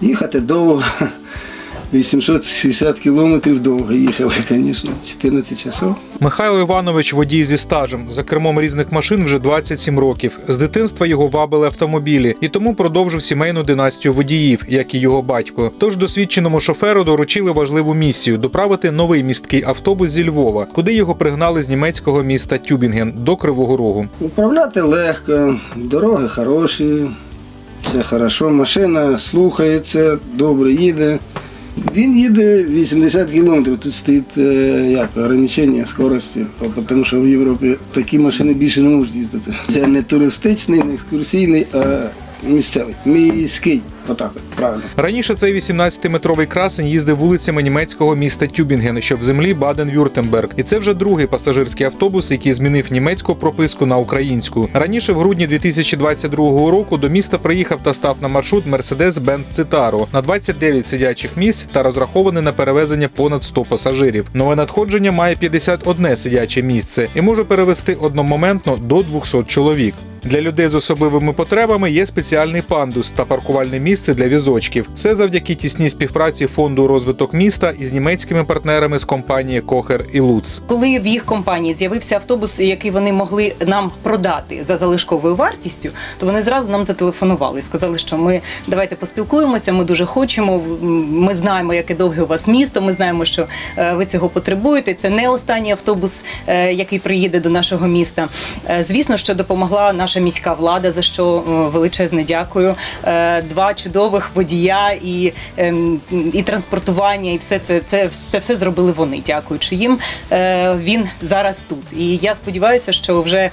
Їхати довго. 860 кілометрів довго їхали, звісно, 14 часов. Михайло Іванович водій зі стажем за кермом різних машин вже 27 років. З дитинства його вабили автомобілі і тому продовжив сімейну династію водіїв, як і його батько. Тож досвідченому шоферу доручили важливу місію доправити новий місткий автобус зі Львова, куди його пригнали з німецького міста Тюбінген до Кривого Рогу. Управляти легко, дороги хороші, все хорошо, машина слухається, добре їде. Він їде 80 кілометрів, тут стоїть е, як, ограничення скорості, тому що в Європі такі машини більше не можуть їздити. Це не туристичний, не екскурсійний, а місцевий, міський. Отак, от, правильно. Раніше цей 18-метровий красень їздив вулицями німецького міста Тюбінген, що в землі Баден-Вюртемберг. І це вже другий пасажирський автобус, який змінив німецьку прописку на українську. Раніше, в грудні 2022 року, до міста приїхав та став на маршрут Mercedes-Benz Citaro на 29 сидячих місць та розрахований на перевезення понад 100 пасажирів. Нове надходження має 51 сидяче місце і може перевезти одномоментно до 200 чоловік. Для людей з особливими потребами є спеціальний пандус та паркувальне місце для візочків. Все завдяки тісній співпраці фонду розвиток міста із німецькими партнерами з компанії Кохер і Луц. Коли в їх компанії з'явився автобус, який вони могли нам продати за залишковою вартістю, то вони зразу нам зателефонували і сказали, що ми давайте поспілкуємося. Ми дуже хочемо. Ми знаємо, яке довге у вас місто. Ми знаємо, що е, ви цього потребуєте. Це не останній автобус, е, який приїде до нашого міста. Е, Звісно, що допомогла наша міська влада, за що е, величезне дякую. Е, Два чудових водія і, ем, і транспортування, і все це, це, це все зробили вони. Дякуючи їм. Е, Він зараз тут. І я сподіваюся, що вже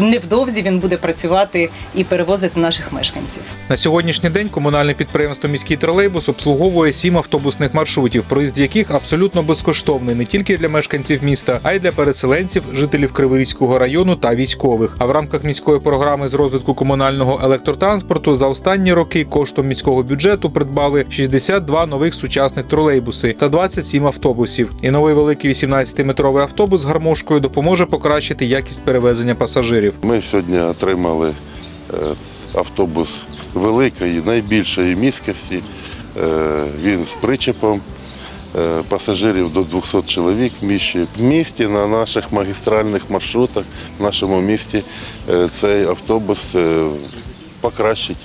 невдовзі він буде працювати і перевозити наших мешканців. На сьогоднішній день комунальне підприємство Міський тролейбус обслуговує сім автобусних маршрутів, проїзд яких абсолютно безкоштовний не тільки для мешканців міста, а й для переселенців, жителів Криворізького району та військових. А в рамках міської програми з розвитку комунального електротранспорту за останні роки коштом міського бюджету придбали 62 нових сучасних тролейбуси та 27 автобусів. І новий великий 18-метровий автобус з гармошкою допоможе покращити якість перевезення пасажирів. Ми сьогодні отримали е, автобус великої, найбільшої міськості. Е, Він з причепом. Е, Пасажирів до 200 чоловік вміщує. В місті на наших магістральних маршрутах в нашому місті цей автобус покращить,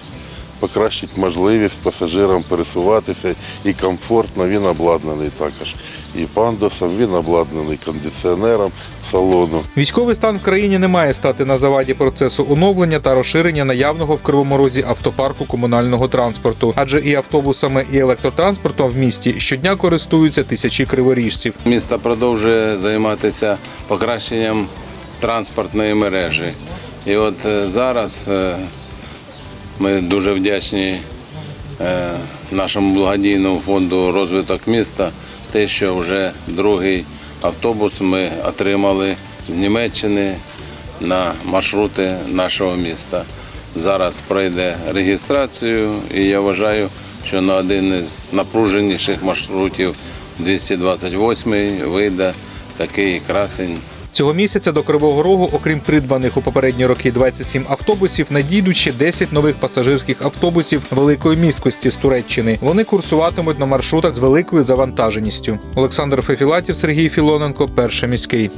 покращить можливість пасажирам пересуватися і комфортно він обладнаний також. І пандусом, він обладнаний кондиціонером салону. Військовий стан в країні не має стати на заваді процесу оновлення та розширення наявного в Кривому Розі автопарку комунального транспорту, адже і автобусами, і електротранспортом в місті щодня користуються тисячі криворіжців. Місто продовжує займатися покращенням транспортної мережі. І от е, зараз е, ми дуже вдячні нашому благодійному фонду розвиток міста, те, що вже другий автобус ми отримали з Німеччини на маршрути нашого міста. Зараз пройде реєстрацію, і я вважаю, що на один із напруженіших маршрутів 228 вийде такий красень Цього місяця до Кривого Рогу, окрім придбаних у попередні роки 27 автобусів, надійдуть ще 10 нових пасажирських автобусів великої місткості з Туреччини. Вони курсуватимуть на маршрутах з великою завантаженістю. Олександр Фефілатів, Сергій Філоненко, перший міський.